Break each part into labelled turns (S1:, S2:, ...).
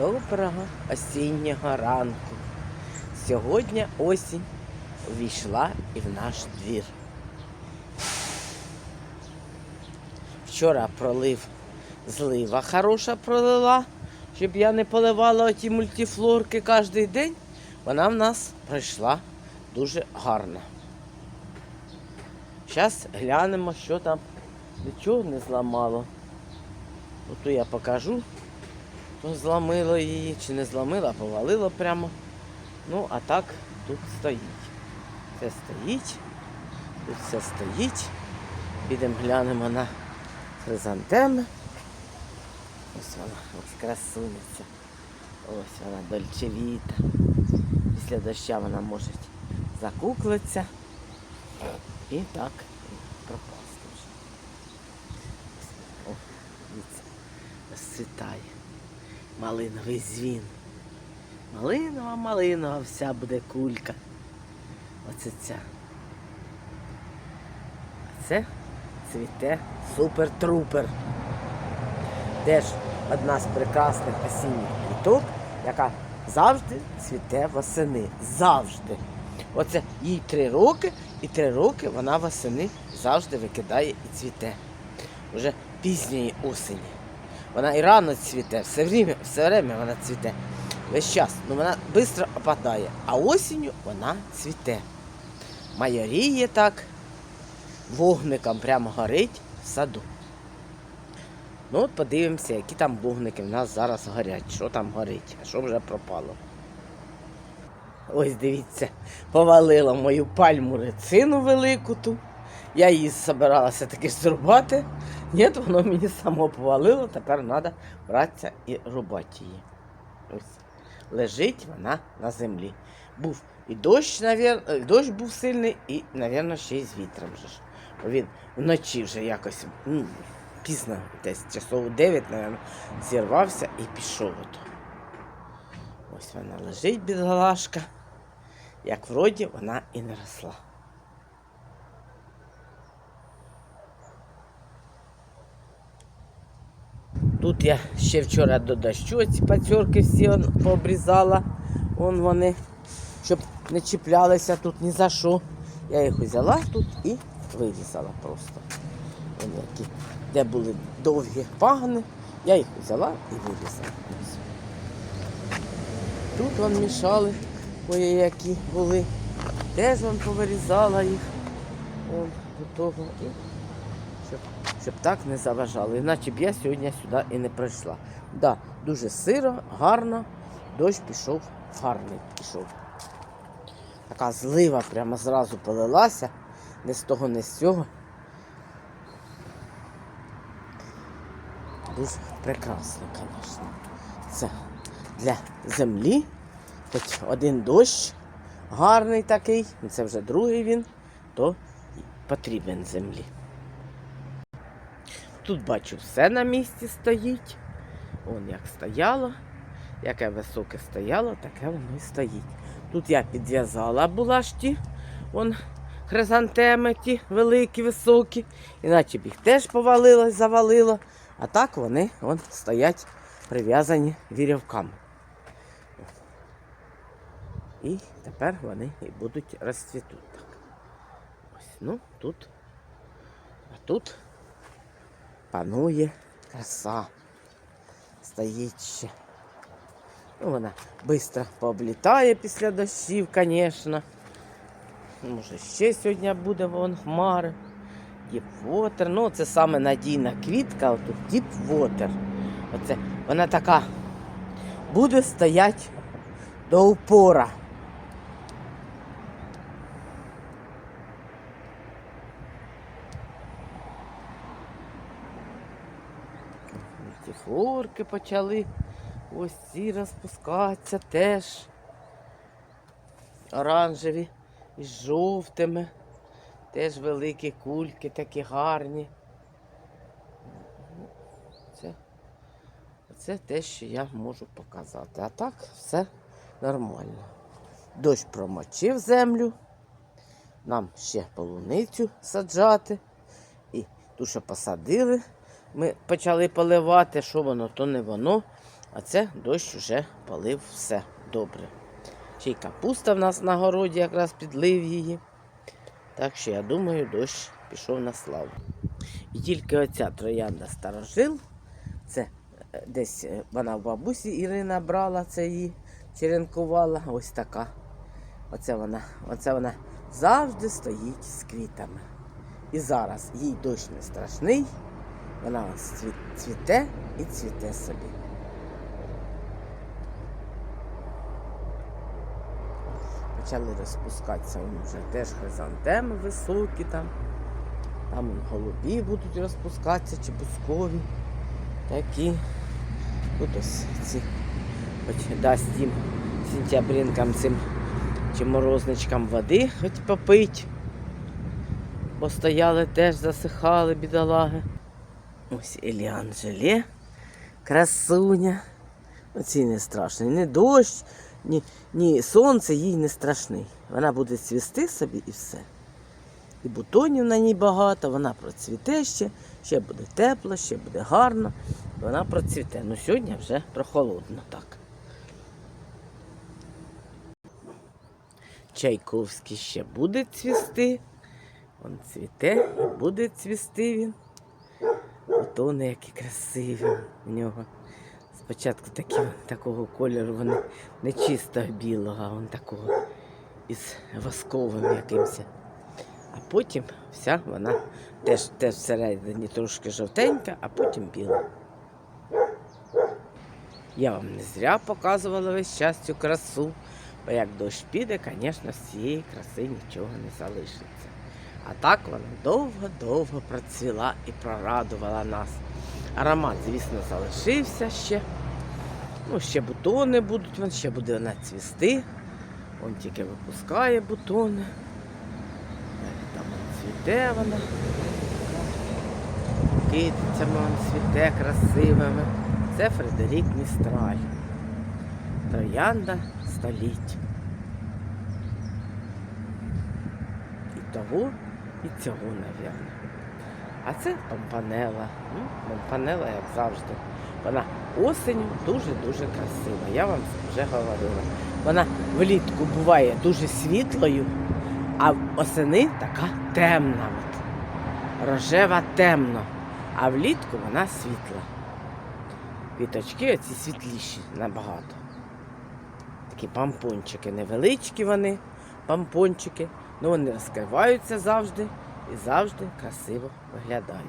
S1: Доброго осіннього ранку. Сьогодні осінь увійшла і в наш двір. Вчора пролив злива хороша пролила, щоб я не поливала оті мультифлорки кожен день. Вона в нас пройшла дуже гарно. Зараз глянемо, що там нічого не зламало. Ото я покажу. То зламило її, чи не зламило, а повалило прямо. Ну, а так тут стоїть. Це стоїть, тут все стоїть. Підемо глянемо на хризантеми. Ось вона, ось красуниця. Ось вона дольчевіта. Після доща вона може закуклитися і так пропасти вже. О, дивіться, розцвітає малиновий дзвін. Малинова, малинова, вся буде кулька. Оце ця. А це цвіте супер-трупер. Теж одна з прекрасних осінніх квіток, яка завжди цвіте восени. Завжди. Оце їй три роки, і три роки вона восени завжди викидає і цвіте. Уже пізньої осені. Вона і рано цвіте, все время, все время вона цвіте. Весь час. Ну вона швидко опадає. А осінню вона цвіте. Майоріє так, вогником прямо горить в саду. Ну от подивимося, які там вогники в нас зараз горять, що там горить, а що вже пропало. Ось дивіться, повалила мою пальму рецину велику ту. Я її збиралася таки зрубати. Ні, воно мені само повалило, тепер треба братися і рубати її. Ось. Лежить вона на землі. Був і дощ, навер... е, дощ був сильний, і, мабуть, ще й з вітром. Же ж. Він вночі вже якось ну, пізно, десь часово 9, мабуть, зірвався і пішов. Ото. Ось вона лежить, бідгалашка. Як вроді вона і не росла. Тут я ще вчора до дощу ці пацьорки всі пообрізала. Вон вони, щоб не чіплялися тут ні за що. Я їх взяла тут і вирізала просто. Вони які, де були довгі пагони, я їх взяла і вирізала. Тут вон мішали, ой, які були. Теж вон повирізала їх. Вон до того. Щоб так не заважали. Іначе б я сьогодні сюди і не прийшла. Да, дуже сиро, гарно, дощ пішов, гарний пішов. Така злива прямо зразу полилася, не з того, не з цього. Дуже прекрасно, звісно. Це для землі. Хоч один дощ гарний такий, це вже другий він, то потрібен землі. Тут бачу, все на місці стоїть. Вон як стояло, яке високе стояло, таке воно і стоїть. Тут я підв'язала була ж ті, вон хризантеми ті великі, високі, іначе б їх теж повалило, завалило. А так вони вон, стоять прив'язані вірьовками. І тепер вони і будуть розцвітуть. Ось, ну, тут, а тут панує краса. Стоїть ще. Ну, вона швидко пооблітає після дощів, звісно. Може, ще сьогодні буде вон хмари. Діпвотер. Ну, це саме надійна квітка, отут діпвотер. Оце вона така буде стояти до упора. Ці флорки почали ось ці розпускатися теж. Оранжеві із жовтими. Теж великі кульки, такі гарні. Це, це те, що я можу показати. А так все нормально. Дощ промочив землю. Нам ще полуницю саджати. І ту, що посадили, ми почали поливати, що воно, то не воно. А це дощ уже полив все добре. Ще й капуста в нас на городі якраз підлив її. Так що я думаю, дощ пішов на славу. І тільки оця троянда старожил, це е, десь е, вона в бабусі Ірина брала, це її черенкувала. Ось така. Оце вона, оце вона завжди стоїть з квітами. І зараз їй дощ не страшний, вона цві- цвіте і цвіте собі. Почали розпускатися вже теж хризантеми високі там. Там голубі будуть розпускатися, чи бускові. Такі. Тут ось ці хоч дасть їм сентябринкам цим чи морозничкам води хоч попить. Бо стояли теж, засихали бідолаги. Ось Еліан Желе, красуня. Оцій не страшний. Ні дощ, ні, ні сонце їй не страшний. Вона буде цвісти собі і все. І бутонів на ній багато, вона процвіте ще, ще буде тепло, ще буде гарно. Вона процвіте. Ну сьогодні вже прохолодно так. Чайковський ще буде цвісти. Он цвіте буде цвісти він. Бутони які красиві у нього. Спочатку такі, такого кольору, вони не чисто білого, а он такого із восковим якимось. А потім вся вона теж, теж всередині трошки жовтенька, а потім біла. Я вам не зря показувала весь час цю красу, бо як дощ піде, звісно, з цієї краси нічого не залишиться. А так вона довго-довго процвіла і прорадувала нас. Аромат, звісно, залишився ще. Ну, ще бутони будуть, вон ще буде вона цвісти. Он тільки випускає бутони. Там цвіте вона. Китицями вон цвіте красивими. Це Фредерік Містраль. Троянда століть. І того, і цього, навірно. А це помпанела. Ну, помпанела, як завжди. Вона осінню дуже-дуже красива. Я вам вже говорила. Вона влітку буває дуже світлою, а осени така темна. От. Рожева темно. А влітку вона світла. Квіточки оці світліші набагато. Такі помпончики, невеличкі вони, помпончики. Ну вони розкриваються завжди і завжди красиво виглядають.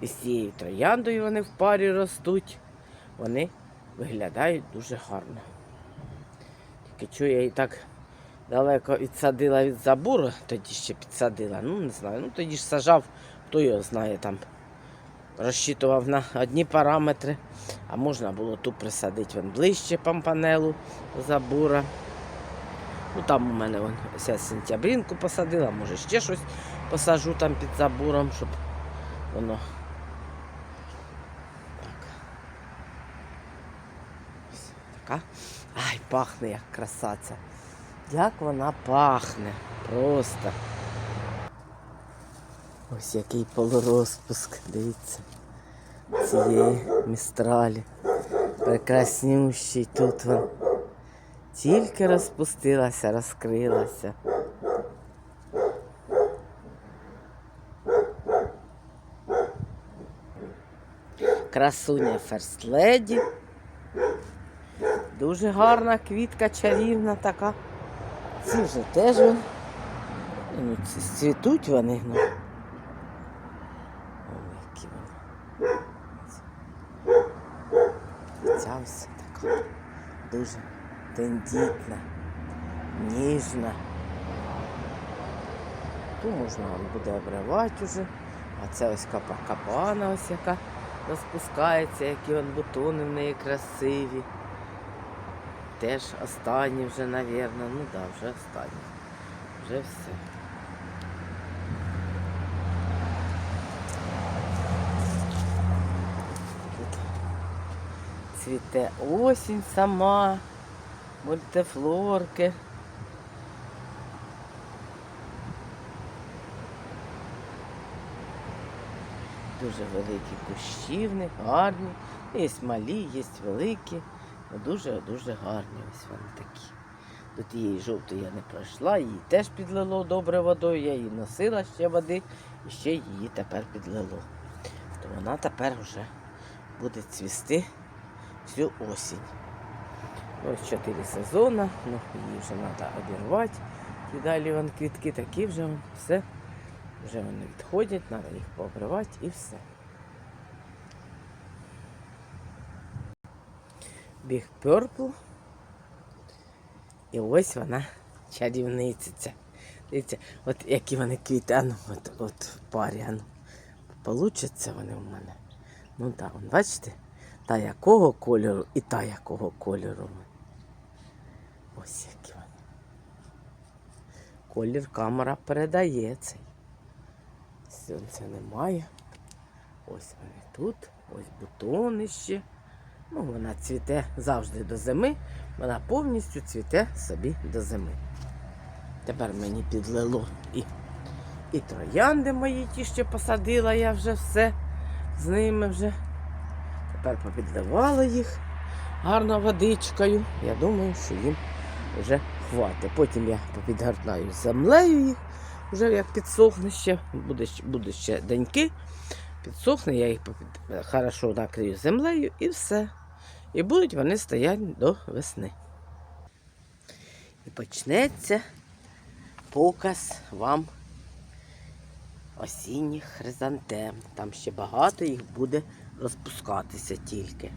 S1: І з цією трояндою вони в парі ростуть. Вони виглядають дуже гарно. Тільки чую, я і так далеко відсадила від забору, тоді ще підсадила. Ну, не знаю. Ну тоді ж сажав, хто його знає там. Розчитував на одні параметри, а можна було ту присадити ближче пампанелу до забора. Ну там у мене вон, ось я сентябринку посадила, може ще щось посажу там під забором, щоб воно. Так. Ось така. Ай, пахне як красаця. Як вона пахне. Просто. Ось який полурозпуск, дивіться. Цієї містралі. Прекраснющий тут вон. Тільки розпустилася, розкрилася. Красуня Lady. Дуже гарна квітка, чарівна така. Ці вже теж. Ну, цвітуть вони. Ну. Ця ось така дуже тендітна, ніжна. Ту можна буде обривати вже. А це ось капакабана, ось яка розпускається, які вон бутони в неї красиві. Теж останні вже, напевно. Ну так, да, вже останні. Вже все. Тут цвіте осінь сама, мультифлорки. Дуже великі кущі в них, гарні. Є малі, є великі. Ну, Дуже-дуже гарні ось вони такі. До тієї жовтої я не пройшла, її теж підлило добре водою, я її носила ще води і ще її тепер підлило. То вона тепер вже буде цвісти всю осінь. Ось чотири сезони, ну її вже треба обірвати. І далі вон квітки такі вже все. Вже вони відходять, треба їх пообривати і все. Біг Purple. І ось вона чарівниця. Дивіться, от які вони квіти, а ну, от, от парі, а ну. Получаться вони в мене. Ну так, бачите? Та якого кольору і та якого кольору. Ось які вони. Колір камера передає цей. Сонця немає. Ось вони тут, ось бутони ще. Ну, вона цвіте завжди до зими. Вона повністю цвіте собі до зими. Тепер мені підлило і, і троянди мої ті ще посадила я вже все з ними вже. Тепер попідливала їх гарно водичкою. Я думаю, що їм вже хватить. Потім я попідгортаю землею їх, вже як підсохне ще, буде, будуть ще деньки. Підсохне, я їх попід... хорошо накрию землею і все. І будуть вони стояти до весни. І почнеться показ вам осінніх хризантем. Там ще багато їх буде розпускатися тільки.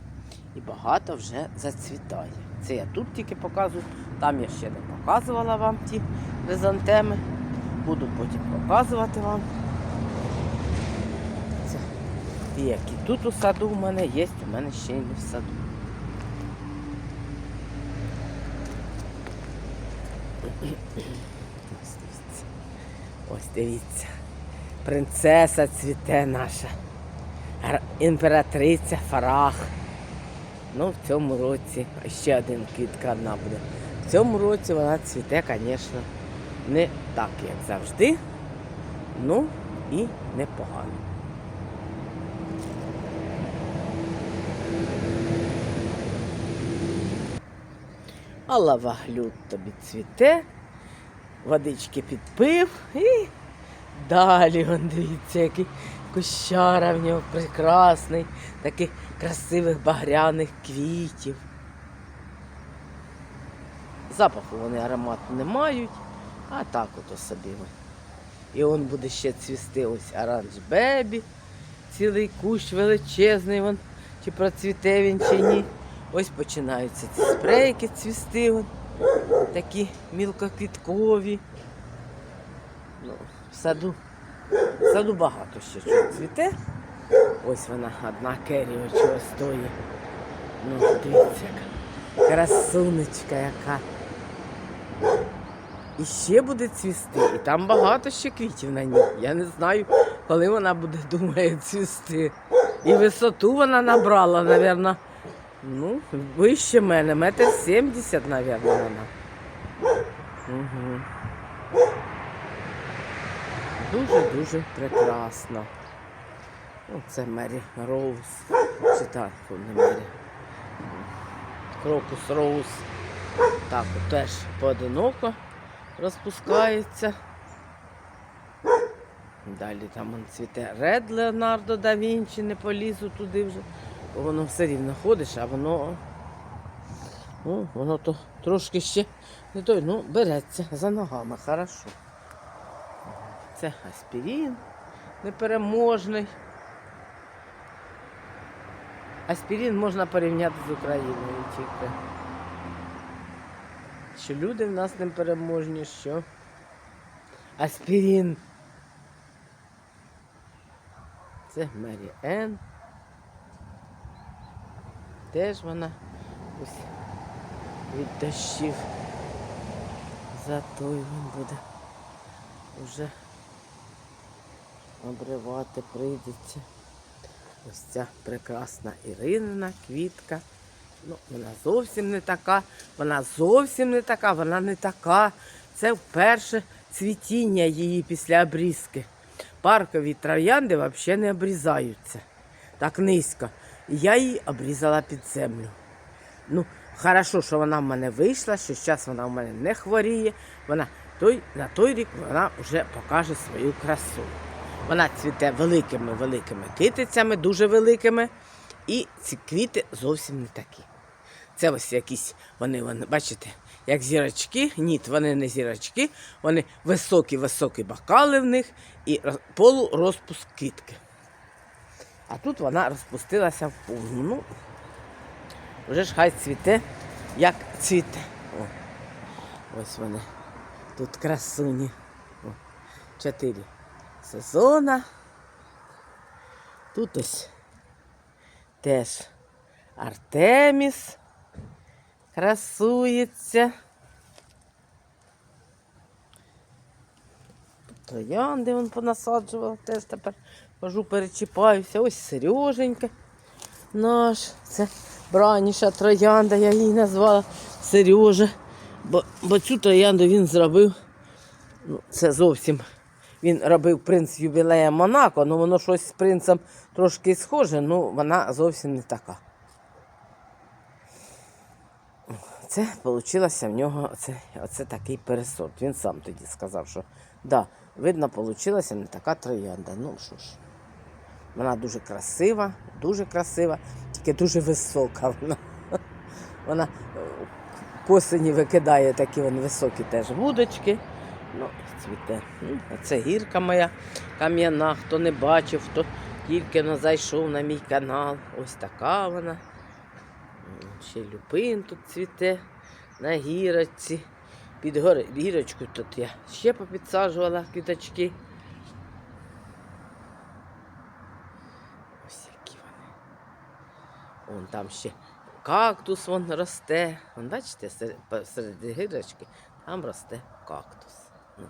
S1: І багато вже зацвітає. Це я тут тільки показую, там я ще не показувала вам ті хризантеми. Буду потім показувати вам. Це ті, які тут у саду в мене є, у мене ще й не в саду. Ось дивіться. Ось дивіться. Принцеса цвіте наша. Імператриця Фарах. Ну, в цьому році ще один квітка одна буде. В цьому році вона цвіте, звісно, не так, як завжди. Ну і непогано. А лаваглюд тобі цвіте, водички підпив і далі, он дивіться, який кущара в нього прекрасний, таких красивих багряних квітів. Запаху вони аромату не мають, а так ото собі. ви. І он буде ще цвісти ось оранж бебі, цілий кущ величезний, вон, чи процвіте він чи ні. Ось починаються ці спрейки цвісти, вон, такі мілкоквіткові. Ну, в саду, саду багато ще чого цвіте. Ось вона одна керіочого стоїть. Ну, дивіться, яка красунечка яка. І ще буде цвісти. І там багато ще квітів на ній. Я не знаю, коли вона буде, думаю, цвісти. І висоту вона набрала, мабуть, ну, вище мене, метр сімдесят, мабуть, вона. Угу. Дуже-дуже прекрасно. Ну, це Мері Роуз. Чи так, не Мері. Крокус Роуз. Так, теж поодиноко розпускається. Далі там он цвіте Ред Леонардо да Вінчі, не полізу туди вже. Воно все рівно ходиш, а воно. Ну, воно то трошки ще не той, ну, береться за ногами, хорошо. Це аспірин непереможний. Аспірин можна порівняти з Україною тільки. Що люди в нас непереможні, що аспірин. Це Мері Енн. Теж вона ось від дощів. Зато він буде вже обривати прийдеться. Ось ця прекрасна Іринина квітка. Ну, вона зовсім не така, вона зовсім не така, вона не така. Це вперше цвітіння її після обрізки. паркові троянди взагалі не обрізаються так низько. Я її обрізала під землю. Ну, хорошо, що вона в мене вийшла, що зараз вона в мене не хворіє. Вона той, на той рік вона вже покаже свою красу. Вона цвіте великими-великими китицями, дуже великими. І ці квіти зовсім не такі. Це ось якісь вони, вони, бачите, як зірочки. Ні, вони не зірочки, вони високі-високі бокали в них і полурозпуск квітки. А тут вона розпустилася в повну. Ну, вже ж хай цвіте, як цвіте. О, ось вони. Тут красуні. О, чотири сезона. Тут ось теж Артеміс красується. Троянди він понасаджував, теж тепер хожу, перечіпаюся. Ось Сереженька наш. Це браніша троянда, я її назвала Сережа. Бо, бо цю троянду він зробив. Ну, це зовсім. Він робив принц ювілея Монако, ну воно щось з принцем трошки схоже, ну вона зовсім не така. Це вийшло в нього оце, оце такий пересорт. Він сам тоді сказав, що да, видно, вийшла не така троянда. Ну що ж, вона дуже красива, дуже красива, тільки дуже висока. Вона, вона е, к осені викидає такі вон високі теж вудочки. Ну, цвіте. Це гірка моя кам'яна, хто не бачив, хто тільки зайшов на мій канал. Ось така вона. Ще люпин тут цвіте на гірочці. Під гори, гірочку тут я ще попідсаджувала квіточки. Ось які вони. Вон там ще кактус вон росте. Вон, бачите, серед гірочки там росте кактус. Ну.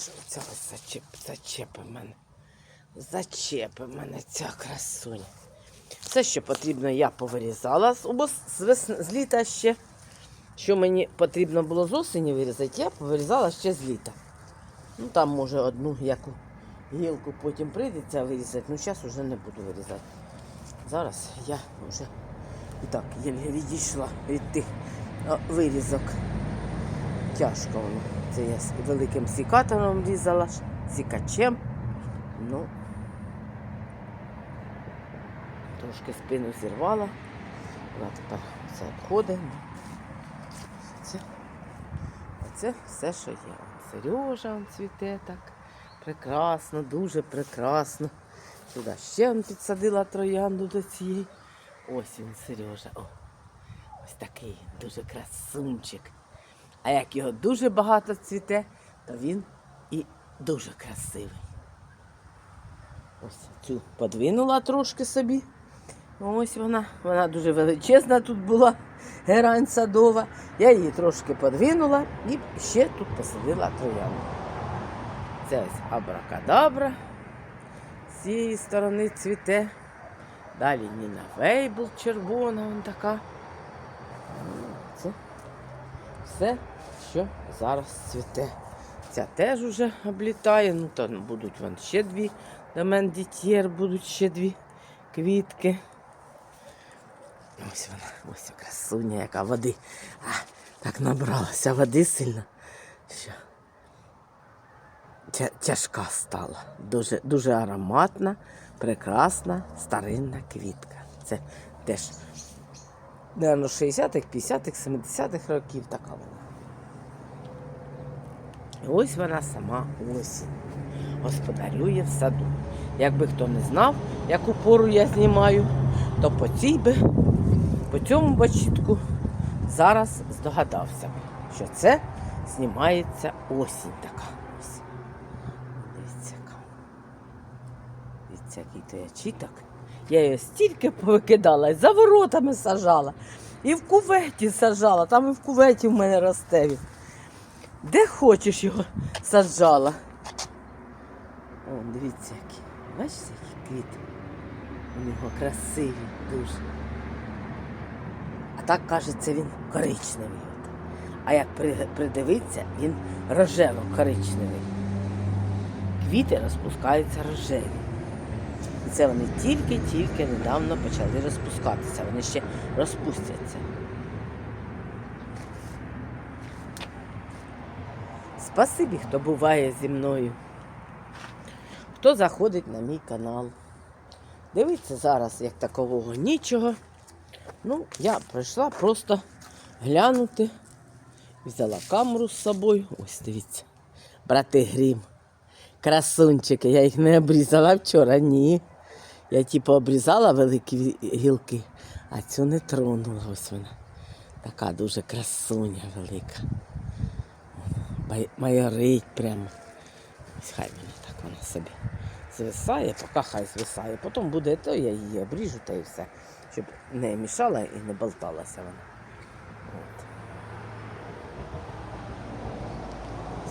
S1: Що це зачеп, зачепи мене. Зачепи мене ця красуня. Все, що потрібно, я повирізала з, з, весни, з літа ще. Що мені потрібно було з осені вирізати, я повирізала ще з літа. Ну там може одну яку гілку потім прийдеться вирізати, ну зараз вже не буду вирізати. Зараз я вже і так відійшла від тих вирізок. Тяжко воно. Це я з великим сікатором різала, сікачем. Ну, трошки спину зірвала. Вона тепер це обходить. Це, оце все, що є. Сережа он цвіте так. Прекрасно, дуже прекрасно. Сюди ще он підсадила троянду до цієї. Ось він, Сережа. О, ось такий дуже красунчик. А як його дуже багато цвіте, то він і дуже красивий. Ось цю подвинула трошки собі. Ось вона, вона дуже величезна тут була, герань садова. Я її трошки подвинула і ще тут посадила троянду. Це ось абракадабра. З цієї сторони цвіте. Далі Ніна Вейбл червона, вон така. Це все, що зараз цвіте. Ця теж уже облітає, ну то будуть вон ще дві. До мене дітєр будуть ще дві квітки. Ось вона, ось красуня, яка води. А, так набралася води сильно. Що тя- тяжка стала. Дуже, дуже ароматна, прекрасна старинна квітка. Це теж, напевно, 60-х, 50-х, 70-х років така вона. І ось вона сама осінь. Господарює в саду. Якби хто не знав, яку пору я знімаю, то по цій би, по цьому бачітку зараз здогадався б, що це знімається осінь така. Ось. Дивіться, який то я чіток. Я його стільки повикидала, і за воротами сажала, і в куветі сажала, там і в куветі в мене росте він. Де хочеш його саджала. О, дивіться, які. Бачите, які квіти? У нього красиві дуже. А так кажеться він коричневий. А як при- придивитися, він рожево-коричневий. Квіти розпускаються рожеві. Це вони тільки-тільки недавно почали розпускатися. Вони ще розпустяться. Спасибі, хто буває зі мною. Хто заходить на мій канал. Дивіться зараз, як такового нічого. Ну, я прийшла просто глянути. Взяла камеру з собою. Ось дивіться. Брати грім. Красунчики, я їх не обрізала вчора, ні. Я типу обрізала великі гілки, а цю не тронула. Ось вона. Така дуже красуня велика. Май- Майорить прямо. Ось хай мене так вона собі звисає, поки хай звисає. Потім буде то, я її обріжу та і все. Щоб не мішала і не болталася вона. От.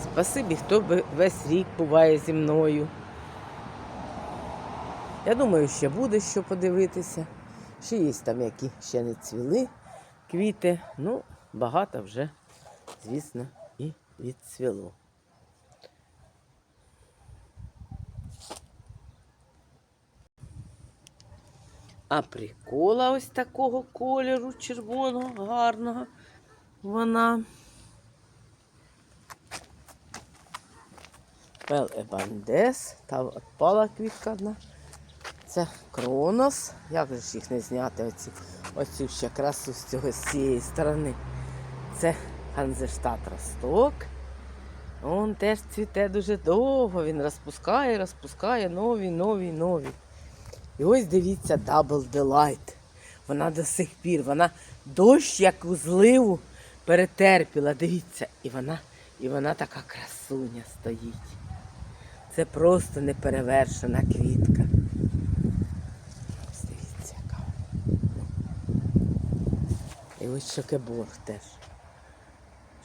S1: Спасибі, хто весь рік буває зі мною. Я думаю, ще буде що подивитися. Ще є там, які ще не цвіли квіти. Ну, багато вже, звісно, і відцвіло. А прикола ось такого кольору червоного, гарного. Вона. Пел Ебандес. Там відпала квітка одна. Це Кронос. Як же ж їх не зняти оці, оцю ще красу з цього з цієї сторони. Це Ханзештат Росток. Он теж цвіте дуже довго. Він розпускає, розпускає нові, нові, нові. І ось дивіться Double Delight. Вона до сих пір, вона дощ, як у зливу, перетерпіла. Дивіться, і вона, і вона така красуня стоїть. Це просто неперевершена квітка. Ось дивіться, яка. вона. Ось Шокеборг теж.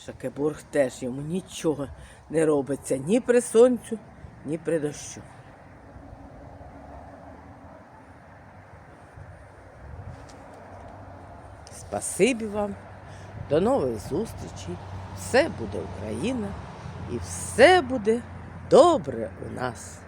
S1: Шокеборг теж йому нічого не робиться ні при сонцю, ні при дощу. Спасибі вам. До нових зустрічей. Все буде Україна і все буде добре у нас.